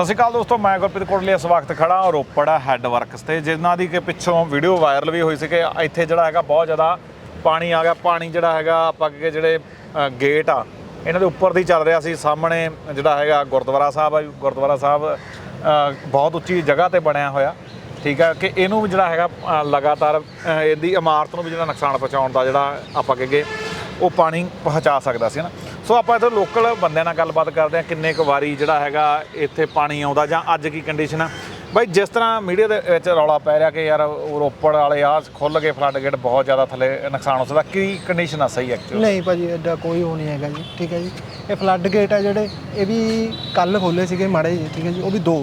ਸਤਿ ਸ਼੍ਰੀ ਅਕਾਲ ਦੋਸਤੋ, ਮੈਂ ਗੁਰਪ੍ਰੀਤ ਕੋਟਲੀ ਇਸ ਵਕਤ ਖੜਾ ਰੋਪੜ ਹੈੱਡ ਵਰਕਸ ਤੇ, ਜਿਨ੍ਹਾਂ ਦੀ ਕਿ ਪਿੱਛੋਂ ਵੀਡੀਓ ਵਾਇਰਲ ਵੀ ਹੋਈ ਸੀ ਕਿ ਇੱਥੇ ਜਿਹੜਾ ਹੈਗਾ ਬਹੁਤ ਜ਼ਿਆਦਾ ਪਾਣੀ ਆ ਗਿਆ। ਪਾਣੀ ਜਿਹੜਾ ਹੈਗਾ, ਆਪਾਂ ਕਿ ਜਿਹੜੇ ਗੇਟ ਆ, ਇਹਨਾਂ ਦੇ ਉੱਪਰ ਦੀ ਚੱਲ ਰਿਹਾ ਸੀ। ਸਾਹਮਣੇ ਜਿਹੜਾ ਹੈਗਾ ਗੁਰਦੁਆਰਾ ਸਾਹਿਬ ਆ ਗੁਰਦੁਆਰਾ ਸਾਹਿਬ ਬਹੁਤ ਉੱਚੀ ਜਗ੍ਹਾ ਤੇ ਬਣਿਆ ਹੋਇਆ। ਠੀਕ ਹੈ ਕਿ ਇਹਨੂੰ ਵੀ ਜਿਹੜਾ ਹੈਗਾ ਲਗਾਤਾਰ ਇਹਦੀ ਇਮਾਰਤ ਨੂੰ ਵੀ ਜਿਹੜਾ ਨੁਕਸਾਨ ਪਹੁੰਚਾਉਣ ਦਾ ਜਿਹੜਾ ਆਪਾਂ ਕਹਗੇ ਉਹ ਪਾਣੀ ਪਹੁੰਚਾ ਸਕਦਾ ਸੀ ਨਾ? ਸੋ ਆਪਾਂ ਇੱਥੇ ਲੋਕਲ ਬੰਦਿਆਂ ਨਾਲ ਗੱਲਬਾਤ ਕਰਦੇ ਹਾਂ, ਕਿੰਨੇ ਕੁ ਵਾਰੀ ਜਿਹੜਾ ਹੈਗਾ ਇੱਥੇ ਪਾਣੀ ਆਉਂਦਾ ਜਾਂ ਅੱਜ ਕੀ ਕੰਡੀਸ਼ਨ ਆ। ਬਾਈ, ਜਿਸ ਤਰ੍ਹਾਂ ਮੀਡੀਆ ਦੇ ਵਿੱਚ ਰੌਲਾ ਪੈ ਰਿਹਾ ਕਿ ਯਾਰ ਰੋਪੜ ਵਾਲੇ ਆ ਖੁੱਲ ਗਏ ਫਲੱਡ ਗੇਟ ਬਹੁਤ ਜ਼ਿਆਦਾ ਥੱਲੇ ਨੁਕਸਾਨ ਹੋ ਸਕਦਾ, ਕੀ ਕੰਡੀਸ਼ਨ ਆ ਸਹੀ ਐਕਚੁਅਲੀ ਨਹੀਂ ਭਾਜੀ ਐਡਾ ਕੋਈ ਉਹ ਨਹੀਂ ਹੈਗਾ ਜੀ, ਠੀਕ ਹੈ ਜੀ। ਇਹ ਫਲੱਡ ਗੇਟ ਆ ਜਿਹੜੇ, ਇਹ ਵੀ ਕੱਲ ਖੋਲੇ ਸੀਗੇ ਮਾੜੇ ਜਿਹੇ, ਠੀਕ ਹੈ ਜੀ, ਉਹ ਵੀ ਦੋ।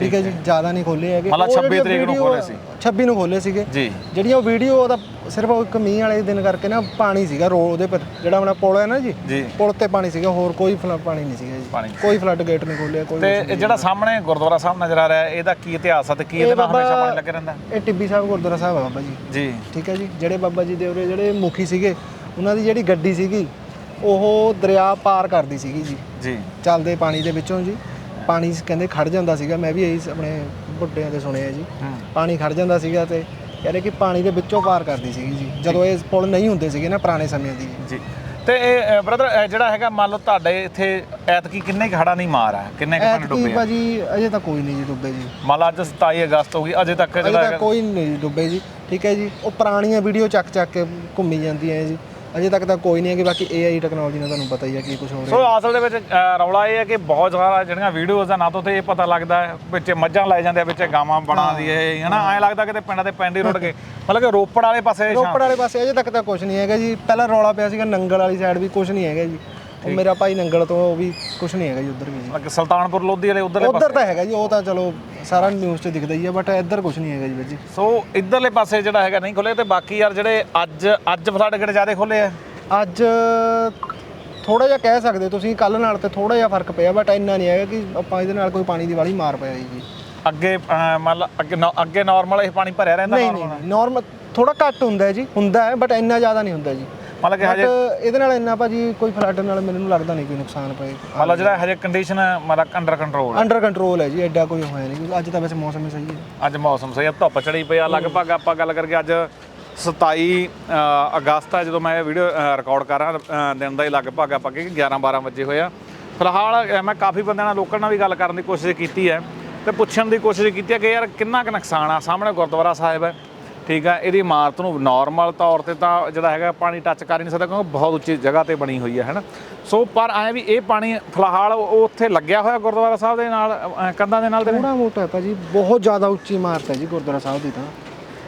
ਠੀਕ ਹੈ ਜੀ ਜ਼ਿਆਦਾ ਨਹੀਂ ਖੋਲੇ ਹੈਗੇ। ਮਤਲਬ ਉਹ 26 ਜਿਹੜੀਆਂ ਤਰੀਕ ਨੂੰ ਖੋਲ੍ਹੇ ਸੀ। 26 ਨੂੰ ਖੋਲੇ ਸੀਗੇ। ਜੀ। ਜਿਹੜੀਆਂ ਉਹ ਵੀਡੀਓ ਉਹਦਾ ਸਿਰਫ ਉਹ ਇੱਕ ਮੀਂਹ ਵਾਲੇ ਦਿਨ ਕਰਕੇ ਨਾ ਪਾਣੀ ਸੀਗਾ ਰੋ ਉਹਦੇ ਪਰ ਜਿਹੜਾ ਆਪਣਾ ਪੁਲ ਹੈ ਨਾ ਜੀ ਪੁਲ ਤੇ ਪਾਣੀ ਸੀਗਾ ਹੋਰ ਕੋਈ ਪਾਣੀ ਨਹੀਂ ਸੀਗਾ। ਜੀ। ਕੋਈ ਫਲੱਡ ਗੇਟ ਨਹੀਂ ਖੋਲਿਆ ਕੋਈ ਤੇ ਇਹ ਜਿਹੜਾ ਸਾਹਮਣੇ ਗੁਰਦੁਆਰਾ ਸਾਹਿਬ ਨਜ਼ਰ ਆ ਰਿਹਾ ਹੈ, ਇਹਦਾ ਕੀ ਇਤਿਹਾਸ ਆ ਤੇ ਕੀ ਇਹਦੇ ਨਾਲ ਹਮੇਸ਼ਾ ਪਾਣੀ ਲੱਗੇ ਰਹਿੰਦਾ? ਇਹ ਟਿੱਬੀ ਸਾਹਿਬ ਗੁਰਦੁਆਰਾ ਸਾਹਿਬ ਆ ਬਾਬਾ ਜੀ। ਜੀ। ਠੀਕ ਹੈ ਜੀ ਜਿਹੜੇ ਬਾਬਾ ਜੀ ਦੇ ਉਰੇ ਜਿਹੜੇ ਮੁਖੀ ਸੀਗੇ ਉਹਨਾਂ ਦੀ ਜਿਹੜੀ ਗੱਡੀ ਸੀਗੀ ਉਹ ਦਰਿਆ ਪਾਰ ਕਰਦੀ ਸੀਗੀ ਜੀ। ਜੀ। ਚੱਲਦੇ ਪਾਣੀ ਦੇ ਵਿੱਚੋਂ ਜੀ। ਪਾਣੀ ਕਹਿੰਦੇ ਖੜ ਜਾਂਦਾ ਸੀਗਾ ਮੈਂ ਵੀ ਇਹੀ ਆਪਣੇ ਵੱਡਿਆਂ ਦੇ ਸੁਣਿਆ ਜੀ। ਪਾਣੀ ਖੜ ਜਾਂਦਾ ਸੀਗਾ ਤੇ ਕਹਿੰਦੇ ਕਿ ਪਾਣੀ ਦੇ ਵਿੱਚੋਂ ਪਾਰ ਕਰਦੀ ਸੀਗੀ ਜੀ। ਜਦੋਂ ਇਹ ਪੁਲ ਨਹੀਂ ਹੁੰਦੇ ਸੀਗੇ ਨਾ ਪੁਰਾਣੇ ਸਮੇਂ ਦੀ। ਜੀ। ਤੇ ਇਹ ਬ੍ਰਦਰ ਜਿਹੜਾ ਹੈਗਾ ਮੰਨ ਲਓ ਤੁਹਾਡੇ ਇੱਥੇ ਐਤਕੀ ਕਿੰਨੇ ਹੜਾ ਨਹੀਂ ਮਾਰ ਆ? ਕਿੰਨੇ ਐਤਕੀ ਡੁੱਬੇ ਆ? ਭਾਜੀ ਅਜੇ ਤਾਂ ਕੋਈ ਨਹੀਂ ਜੀ ਡੁੱਬੇ ਜੀ। ਮੰਨ ਲਓ ਅੱਜ 27 ਅਗਸਤ ਹੋ ਗਈ ਅਜੇ ਤੱਕ ਜਿਹੜਾ ਕੋਈ ਨਹੀਂ ਡੁੱਬੇ ਜੀ। ਠੀਕ ਹੈ ਜੀ ਉਹ ਪੁਰਾਣੀਆਂ ਵੀਡੀਓ ਚੱਕ ਚੱਕ ਕੇ ਘੁੰਮੀ ਜਾਂਦੀਆਂ ਜੀ। ਅਜੇ ਤੱਕ ਤਾਂ ਕੋਈ ਨਹੀਂ ਹੈ ਕਿ ਬਾਕੀ AI ਟੈਕਨੋਲੋਜੀ ਨਾਲ ਤੁਹਾਨੂੰ ਪਤਾ ਹੀ ਹੈ ਕੀ ਕੁਝ ਹੋ। ਰਿਹਾ ਸੋ ਅਸਲ ਦੇ ਵਿੱਚ ਅ, ਰੌਲਾ ਇਹ ਹੈ ਕਿ ਬਹੁਤ ਜ਼ਿਆਦਾ ਜਿਹੜੀਆਂ ਵੀਡੀਓਜ਼ ਆ ਨਾ ਤੋਂ ਤੇ ਇਹ ਪਤਾ ਲੱਗਦਾ ਹੈ ਵਿੱਚ ਮੱਝਾਂ ਲੈ ਜਾਂਦੇ ਆ ਵਿੱਚ ਗਾਵਾਂ ਬਣਾ ਦੀ ਇਹ ਹਨਾ? ਐਂ ਲੱਗਦਾ ਕਿਤੇ ਪਿੰਡਾਂ ਦੇ ਪਿੰਡ ਹੀ ਰੁੜ ਗਏ। ਮਤਲਬ ਕਿ ਰੋਪੜ ਵਾਲੇ ਪਾਸੇ ਸ਼ਾਮ- ਰੋਪੜ ਵਾਲੇ ਪਾਸੇ ਅਜੇ ਤੱਕ ਤਾਂ ਕੁਝ ਨਹੀਂ ਹੈਗਾ ਜੀ। ਪਹਿਲਾਂ ਰੌਲਾ ਪਿਆ ਸੀਗਾ ਨੰਗਲ ਵਾਲੀ ਸਾਈਡ ਵੀ ਕੁਝ ਨਹੀਂ ਹੈਗਾ ਜੀ। ਉਹ ਮੇਰਾ ਭਾਈ ਨੰਗਲ ਤੋਂ ਉਹ ਵੀ ਕੁਝ ਨਹੀਂ ਹੈਗਾ ਜੀ ਉਧਰ ਵੀ ਜੀ। ਮਤਲਬ ਕਿ ਸੁਲਤਾਨਪੁਰ ਲੋਧੀ ਵਾਲੇ ਉਧਰਲੇ ਉਧਰ ਤਾਂ ਹੈਗਾ ਜੀ ਉਹ ਤਾਂ ਚਲੋ ਸਾਰਾ ਨਿਊਜ਼ 'ਚ ਦਿਖਦਾ ਹੀ ਹੈ ਬਟ ਇੱਧਰ ਕੁਝ ਨਹੀਂ ਹੈਗਾ ਜੀ ਵੀਰ ਜੀ। ਸੋ ਇਧਰਲੇ ਪਾਸੇ ਜਿਹੜਾ ਹੈਗਾ ਨਹੀਂ ਖੁੱਲੇ ਤੇ ਬਾਕੀ ਯਾਰ ਜਿਹੜੇ ਅੱਜ ਅੱਜ ਫਲੱਡ ਗੇਟ ਜ਼ਿਆਦਾ ਖੁੱਲੇ ਆ? ਅੱਜ ਥੋੜਾ ਜਿਹਾ ਕਹਿ ਸਕਦੇ ਤੁਸੀਂ ਕੱਲ ਨਾਲ ਤੇ ਥੋੜਾ ਜਿਹਾ ਫ਼ਰਕ ਪਿਆ ਬਟ ਇੰਨਾ ਨਹੀਂ ਹੈਗਾ ਕਿ ਆਪਾਂ ਇਹਦੇ ਨਾਲ ਕੋਈ ਪਾਣੀ ਦੀ ਵਾਲੀ ਮਾਰ ਪਿਆ ਜੀ। ਅੱਗੇ ਮੰਨ ਲਾ ਅੱਗੇ ਨੌ- ਅੱਗੇ ਨਾਰਮਲ ਇਹ ਪਾਣੀ ਭਰਿਆ ਰਹਿੰਦਾ ਨਹੀਂ ਨਹੀਂ ਨਾਰਮਲ ਥੋੜਾ ਘੱਟ ਹੁੰਦਾ ਹੈ ਜੀ ਹੁੰਦਾ ਹੈ ਬਟ ਇੰਨਾ ਜ਼ਿਆਦਾ ਨਹੀਂ ਹੁੰਦਾ ਜੀ। ਮਤਲਬ ਕਿ ਬਟ ਹਜੇ ਇਹਦੇ ਨਾਲ ਇੰਨਾ ਭਾਜੀ ਕੋਈ ਫਲੱਡ ਨਾਲ ਮੈਨੂੰ ਲੱਗਦਾ ਨਹੀਂ ਕੋਈ ਨੁਕਸਾਨ ਪਏ। ਮਤਲਬ ਜਿਹੜਾ ਹਜੇ। ਕੰਡੀਸ਼ਨ ਮਤਲਬ ਅੰਡਰ ਕੰਟਰੋਲ ਹੈ। ਅੰਡਰ ਕੰਟਰੋਲ ਹੈ ਜੀ ਐਡਾ ਕੋਈ ਹੋਇਆ ਨਹੀਂ ਅੱਜ ਤਾਂ ਵੈਸੇ ਮੌਸਮ ਹੀ ਸਹੀ ਹੈ। ਅੱਜ ਮੌਸਮ ਸਹੀ ਆ ਧੁੱਪ ਚੜੀ ਪਈ ਆ। ਲਗਭਗ ਆਪਾਂ ਗੱਲ ਕਰਕੇ ਅੱਜ 27 ਅ, ਅਗਸਤ ਆ ਜਦੋਂ ਮੈਂ ਇਹ ਵੀਡੀਓ ਰਿਕਾਰਡ ਕਰ ਰਿਹਾ ਦਿਨ ਦਾ ਹੀ ਲਗਭਗ ਆਪਾਂ ਕਿ 11 12 ਵਜੇ ਹੋਇਆ ਫਿਲਹਾਲ ਮੈਂ ਕਾਫੀ ਬੰਦਿਆਂ ਨਾਲ ਲੋਕਾਂ ਨਾਲ ਵੀ ਗੱਲ ਕਰਨ ਦੀ ਕੋਸ਼ਿਸ਼ ਕੀਤੀ ਹੈ ਤੇ ਪੁੱਛਣ ਦੀ ਕੋਸ਼ਿਸ਼ ਕੀਤੀ ਹੈ ਕਿ ਯਾਰ ਕਿੰਨਾ ਕੁ ਨੁਕਸਾਨ ਆ। ਸਾਹਮਣੇ ਗੁਰਦੁਆਰਾ ਸਾਹਿਬ ਹੈ ਠੀਕ ਹੈ ਇਹਦੀ ਇਮਾਰਤ ਨੂੰ ਨਾਰਮਲ ਤੌਰ ਤੇ ਤਾਂ ਜਿਹੜਾ ਹੈਗਾ ਪਾਣੀ ਟੱਚ ਕਰ ਹੀ ਨਹੀਂ ਸਕਦਾ ਕਿਉਂਕਿ ਬਹੁਤ ਉੱਚੀ ਜਗ੍ਹਾ ਤੇ ਬਣੀ ਹੋਈ ਹੈ ਹੈਨਾ ਸੋ ਪਰ ਐ ਵੀ ਇਹ ਪਾਣੀ ਫਿਲਹਾਲ ਉਹ ਉੱਥੇ ਲੱਗਿਆ ਹੋਇਆ ਗੁਰਦੁਆਰਾ ਸਾਹਿਬ ਦੇ ਨਾਲ ਕੰਧਾਂ ਦੇ ਨਾਲ ਦੇ। ਥੋੜਾ ਮੋਟਾ ਹੈ ਭਾਜੀ ਬਹੁਤ ਜ਼ਿਆਦਾ ਉੱਚੀ ਇਮਾਰਤ ਹੈ ਜੀ ਗੁਰਦੁਆਰਾ ਸਾਹਿਬ ਦੀ ਤਾਂ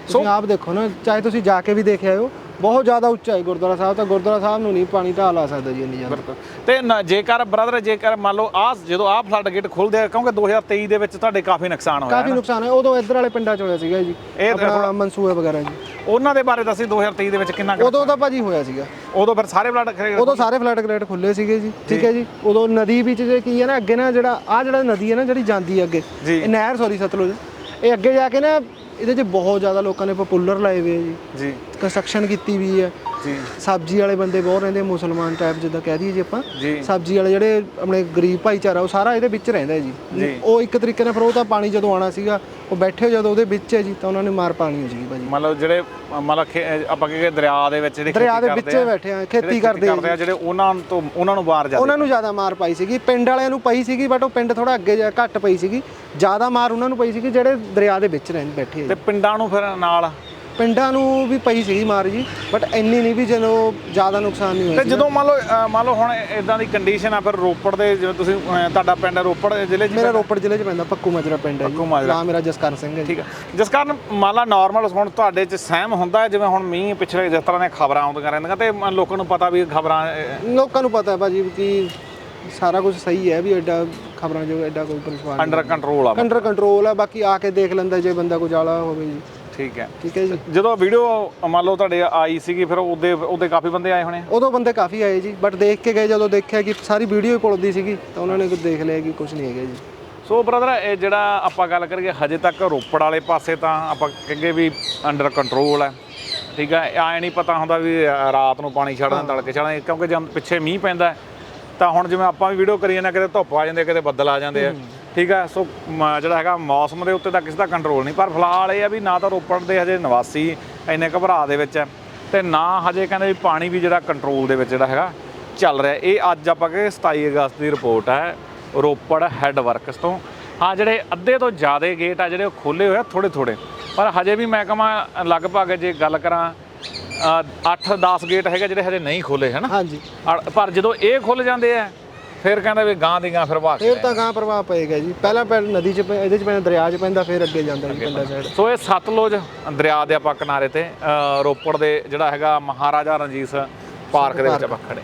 ਤੁਸੀਂ ਆਪ ਦੇਖੋ ਨਾ ਚਾਹੇ ਤੁਸੀਂ ਜਾ ਕੇ ਵੀ ਦੇਖ ਆਇਓ ਬਹੁਤ ਜ਼ਿਆਦਾ ਉੱਚਾ ਹੈ ਗੁਰਦੁਆਰਾ ਸਾਹਿਬ ਤਾਂ ਗੁਰਦੁਆਰਾ ਸਾਹਿਬ ਨੂੰ ਨਹੀਂ ਪਾਣੀ ਢਾਹ ਲਾ ਸਕਦਾ ਜੀ ਇੰਨੀ ਜ਼ਿਆਦਾ। ਬਿਲਕੁਲ। ਤੇ ਨ- ਜੇਕਰ ਬ੍ਰਦਰ ਜੇਕਰ ਮੰਨ ਲਓ ਆ ਜਦੋਂ ਆ ਫਲੱਡ ਗੇਟ ਖੁੱਲਦੇ ਆ ਕਿਉਂਕਿ 2023 ਦੇ ਵਿੱਚ ਤੁਹਾਡੇ ਕਾਫੀ ਨੁਕਸਾਨ ਹੋਇਆ ਕਾਫੀ ਨੁਕਸਾਨ ਹੈ ਉਦੋਂ ਇੱਧਰ ਵਾਲੇ ਪਿੰਡਾਂ 'ਚ ਹੋਇਆ ਸੀਗਾ ਜੀ। ਇਹ ਆਪਣਾ ਮਨਸੂਏ ਵਗੈਰਾ ਜੀ। ਉਹਨਾਂ ਦੇ ਬਾਰੇ ਦੱਸੀ 2023 ਦੇ ਵਿੱਚ ਕਿੰਨਾ ਕੁ- ਉਦੋਂ ਤਾਂ ਭਾਜੀ ਹੋਇਆ ਸੀਗਾ। ਉਦੋਂ ਫਿਰ ਸਾਰੇ ਫਲੱਡ ਉਦੋਂ ਸਾਰੇ ਫਲੱਡ ਗ੍ਰੇਡ ਖੁੱਲੇ ਸੀਗੇ ਜੀ ਠੀਕ ਹੈ ਜੀ। ਉਦੋਂ ਨਦੀ ਵਿੱਚ ਜੇ ਕੀ ਹੈ ਨਾ ਅੱਗੇ ਨਾ ਜਿਹੜਾ ਆ ਜਿਹੜਾ ਨਦੀ ਹੈ ਨਾ ਜਿਹੜੀ ਜਾਂਦੀ ਹੈ ਅੱਗੇ ਜੀ। ਇਹ ਨਹਿਰ ਸੌਰੀ ਸਤਲੁਜ। ਇਹ ਅੱਗੇ ਜਾ ਕੇ ਨਾ ਇਹਦੇ 'ਚ ਬਹੁਤ ਜ਼ਿਆਦਾ ਲੋਕਾਂ ਨੇ ਪਪੂਲਰ ਲਾਏ ਹੋਏ ਆ ਜੀ। ਜੀ। ਕੰਸਟਰਕਸ਼ਨ ਕੀਤੀ ਵੀ ਹੈ। ਜੀ। ਸਬਜ਼ੀ ਵਾਲੇ ਬੰਦੇ ਬਹੁਤ ਰਹਿੰਦੇ ਮੁਸਲਮਾਨ ਟਾਈਪ ਜਿੱਦਾਂ ਕਹਿ ਦਈਏ ਜੀ ਆਪਾਂ। ਜੀ। ਸਬਜ਼ੀ ਵਾਲੇ ਜਿਹੜੇ ਆਪਣੇ ਗਰੀਬ ਭਾਈਚਾਰਾ ਉਹ ਸਾਰਾ ਇਹਦੇ ਵਿੱਚ ਰਹਿੰਦਾ ਜੀ। ਜੀ। ਉਹ ਇੱਕ ਤਰੀਕੇ ਨਾਲ ਫਿਰ ਉਹ ਤਾਂ ਪਾਣੀ ਜਦੋਂ ਆਣਾ ਸੀਗਾ ਉਹ ਬੈਠੇ ਜਦੋਂ ਉਹਦੇ ਵਿੱਚ ਹੈ ਜੀ ਤਾਂ ਉਹਨਾਂ ਨੇ ਮਾਰ ਪਾਣੀ ਹੋ ਸੀਗੀ ਭਾਜੀ। ਮਤਲਬ ਜਿਹੜੇ ਮਤਲਬ ਆਪਾਂ ਕਹਿੰਦੇ ਦਰਿਆ ਦੇ ਵਿੱਚ ਜਿਹੜੇ ਦਰਿਆ ਦੇ ਵਿੱਚ ਬੈਠੇ ਆ ਖੇਤੀ ਕਰਦੇ ਆ ਜਿਹੜੇ ਉਹਨਾਂ ਤੋਂ ਉਹਨਾਂ ਨੂੰ ਬਾਹਰ ਜਾਂਦੇ ਉਹਨਾਂ ਨੂੰ ਜ਼ਿਆਦਾ ਮਾਰ ਪਾਈ ਸੀਗੀ ਪਿੰਡ ਵਾਲਿਆਂ ਨੂੰ ਪਈ ਸੀਗੀ ਬਟ ਉਹ ਪਿੰਡ ਥੋੜਾ ਅੱਗੇ ਜਾ ਘੱਟ ਪਈ ਸੀਗੀ। ਜ਼ਿਆਦਾ ਮਾਰ ਉਹਨਾਂ ਨੂੰ ਪਈ ਸੀਗੀ ਜਿਹੜੇ ਦਰਿਆ ਦੇ ਵਿੱਚ ਰਹਿੰਦੇ ਬੈਠੇ ਤੇ ਪਿੰਡਾਂ ਨੂੰ ਫਿਰ ਨਾਲ ਪਿੰਡਾਂ ਨੂੰ ਵੀ ਪਈ ਸੀਗੀ ਮਾਰ ਜੀ ਬਟ ਇੰਨੀ ਨਹੀਂ ਵੀ ਜਦੋਂ ਜ਼ਿਆਦਾ ਨੁਕਸਾਨ ਨਹੀਂ ਤੇ ਹੋਇਆ ਜਦੋਂ ਮੰਨ ਲਓ ਅ, ਮੰਨ ਲਓ ਹੁਣ ਇਦਾਂ ਦੀ ਕੰਡੀਸ਼ਨ ਆ ਫਿਰ ਰੋਪੜ ਦੇ ਜਿਵੇਂ ਤੁਸੀਂ ਅ, ਤੁਹਾਡਾ ਪਿੰਡ ਰੋਪੜ ਜ਼ਿਲ੍ਹੇ 'ਚ ਮੇਰਾ ਰੋਪੜ ਜ਼ਿਲ੍ਹੇ 'ਚ ਪੈਂਦਾ ਪੱਕੂ ਮਾਜਰਾ ਪਿੰਡ ਹੈ ਜੀ। ਪੱਕੂ ਮਾਜਰਾ। ਨਾਮ ਮੇਰਾ ਜਸਕਰਨ ਸਿੰਘ ਹੈ ਜੀ। ਠੀਕ ਹੈ ਜਿਸ ਕਾਰਨ ਮੰਨ ਲਾ ਨਾਰਮਲ ਹੁਣ ਤੁਹਾਡੇ 'ਚ ਸਹਿਮ ਹੁੰਦਾ ਹੈ, ਜਿਵੇਂ ਹੁਣ ਮੀਂਹ ਪਿਛਲੇ ਜਿਸ ਤਰ੍ਹਾਂ ਦੀਆਂ ਖਬਰਾਂ ਆਉਂਦੀਆਂ ਰਹਿੰਦੀਆਂ ਤੇ ਮ- ਲੋਕਾਂ ਨੂੰ ਪਤਾ ਵੀ ਖਬਰਾਂ ਲੋਕਾਂ ਨੂੰ ਪਤਾ ਹੈ ਭਾਜੀ ਕਿ ਸਾਰਾ ਕੁਝ ਸਹੀ ਹੈ ਵੀ ਐਡਾ ਖਬਰਾਂ ਜੋ ਐਡਾ ਕੋਈ ਪਰੇਸ਼ਾਨ ਅੰਡਰ ਕੰਟਰੋਲ ਆ। ਅੰਡਰ ਕੰਟਰੋਲ ਹੈ ਬਾਕੀ ਆ ਕੇ ਦੇਖ ਲੈਂਦਾ ਜੇ ਬੰਦਾ ਕੋਈ ਜਾਲਾ ਹੋਵੇ ਜੀ। ਠੀਕ ਹੈ। ਠੀਕ ਹੈ ਜੀ। ਜਦੋਂ ਵੀਡੀਓ ਮੰਨ ਲਓ ਤੁਹਾਡੇ ਆਈ ਸੀਗੀ ਫਿਰ ਉਹਦੇ ਉਹਦੇ ਕਾਫੀ ਬੰਦੇ ਆਏ ਹੋਣੇ? ਉਦੋਂ ਬੰਦੇ ਕਾਫੀ ਆਏ ਜੀ ਬਟ ਦੇਖ ਕੇ ਗਏ ਜਦੋਂ ਦੇਖਿਆ ਕਿ ਸਾਰੀ ਵੀਡੀਓ ਹੀ ਪੁਲਦੀ ਸੀਗੀ ਤਾਂ ਉਹਨਾਂ ਨੇ ਕੁਝ ਦੇਖ ਲਿਆ ਕਿ ਕੁਝ ਨਹੀਂ ਹੈਗਾ ਜੀ। ਸੋ ਬ੍ਰਦਰ ਇਹ ਜਿਹੜਾ ਆਪਾਂ ਗੱਲ ਕਰੀਏ ਹਜੇ ਤੱਕ ਰੋਪੜ ਵਾਲੇ ਪਾਸੇ ਤਾਂ ਆਪਾਂ ਕਹਿੰਗੇ ਵੀ ਅੰਡਰ ਕੰਟਰੋਲ ਹੈ। ਠੀਕ ਹੈ ਐ ਨਹੀਂ ਪਤਾ ਹੁੰਦਾ ਵੀ ਰਾਤ ਨੂੰ ਪਾਣੀ ਛੱਡਣਾ ਤੜਕੇ ਛੱਡਣਾ ਕਿਉਂਕਿ ਜਦ ਪਿੱਛੇ ਮੀਂਹ ਪੈਂਦਾ ਤਾਂ ਹੁਣ ਜਿਵੇਂ ਆਪਾਂ ਵੀ ਵੀਡੀਓ ਕਰੀ ਜਾਂਦੇ ਕਿਤੇ ਧੁੱਪ ਆ ਜਾਂਦੀ ਹੈ ਕਿਤੇ ਬੱਦਲ ਆ ਜਾਂਦੇ ਆ। ਠੀਕ ਹੈ ਸੋ ਜਿਹੜਾ ਹੈਗਾ ਮੌਸਮ ਦੇ ਉੱਤੇ ਤਾਂ ਕਿਸੇ ਦਾ ਕੰਟਰੋਲ ਨਹੀਂ। ਪਰ ਫਿਲਹਾਲ ਇਹ ਆ ਵੀ ਨਾ ਤਾਂ ਰੋਪੜ ਦੇ ਹਜੇ ਨਿਵਾਸੀ ਇੰਨੇ ਘਬਰਾ ਦੇ ਵਿੱਚ ਤੇ ਨਾ ਹਜੇ ਕਹਿੰਦੇ ਵੀ ਪਾਣੀ ਵੀ ਜਿਹੜਾ ਕੰਟਰੋਲ ਦੇ ਵਿੱਚ ਜਿਹੜਾ ਹੈਗਾ ਚੱਲ ਰਿਹਾ। ਇਹ ਅੱਜ ਆਪਾਂ ਕਿ 27 ਅਗਸਤ ਦੀ ਰਿਪੋਰਟ ਹੈ ਰੋਪੜ ਹੈੱਡ ਵਰਕਸ ਤੋਂ। ਹਾਂ ਜਿਹੜੇ ਅੱਧੇ ਤੋਂ ਜ਼ਿਆਦਾ ਗੇਟ ਆ ਜਿਹੜੇ ਉਹ ਖੋਲੇ ਹੋਏ ਆ ਥੋੜੇ ਥੋੜੇ ਪਰ ਹਜੇ ਵੀ ਮੈਂ ਕਹਾਂ ਲਗਭਗ ਜੇ ਗੱਲ ਕਰਾਂ 8-10 ਗੇਟ ਹੈਗੇ ਜਿਹੜੇ ਹਜੇ ਨਹੀਂ ਖੋਲੇ ਹਨ? ਹਾਂਜੀ। ਪਰ ਜਦੋਂ ਇਹ ਖੁੱਲ ਜਾਂਦੇ ਆ ਫਿਰ ਕਹਿੰਦਾ ਵੀ ਗਾਂ ਦੀ ਗਾਂ ਫਿਰ ਵਾਹ ਫਿਰ ਤਾਂ ਗਾਂ ਪ੍ਰਭਾਵ ਪਏਗਾ ਜੀ। ਪਹਿਲਾਂ ਪਹਿਲ ਨਦੀ ਚ ਪੈ- ਇਹਦੇ ਚ ਪੈਂਦਾ ਦਰਿਆ ਚ ਪੈਂਦਾ ਫਿਰ ਅੱਗੇ ਜਾਂਦਾ ਜੀ ਪਿੰਡਾਂ ਸਾਈਡ ਸੋ ਇਹ ਸਤਲੁਜ ਦਰਿਆ ਦੇ ਆਪਾਂ ਕਿਨਾਰੇ ਤੇ ਅ, ਰੋਪੜ ਦੇ ਜਿਹੜਾ ਹੈਗਾ ਮਹਾਰਾਜਾ ਰਣਜੀਤ ਪਾਰਕ ਦੇ ਵਿੱਚ ਆਪਾਂ ਖੜੇ।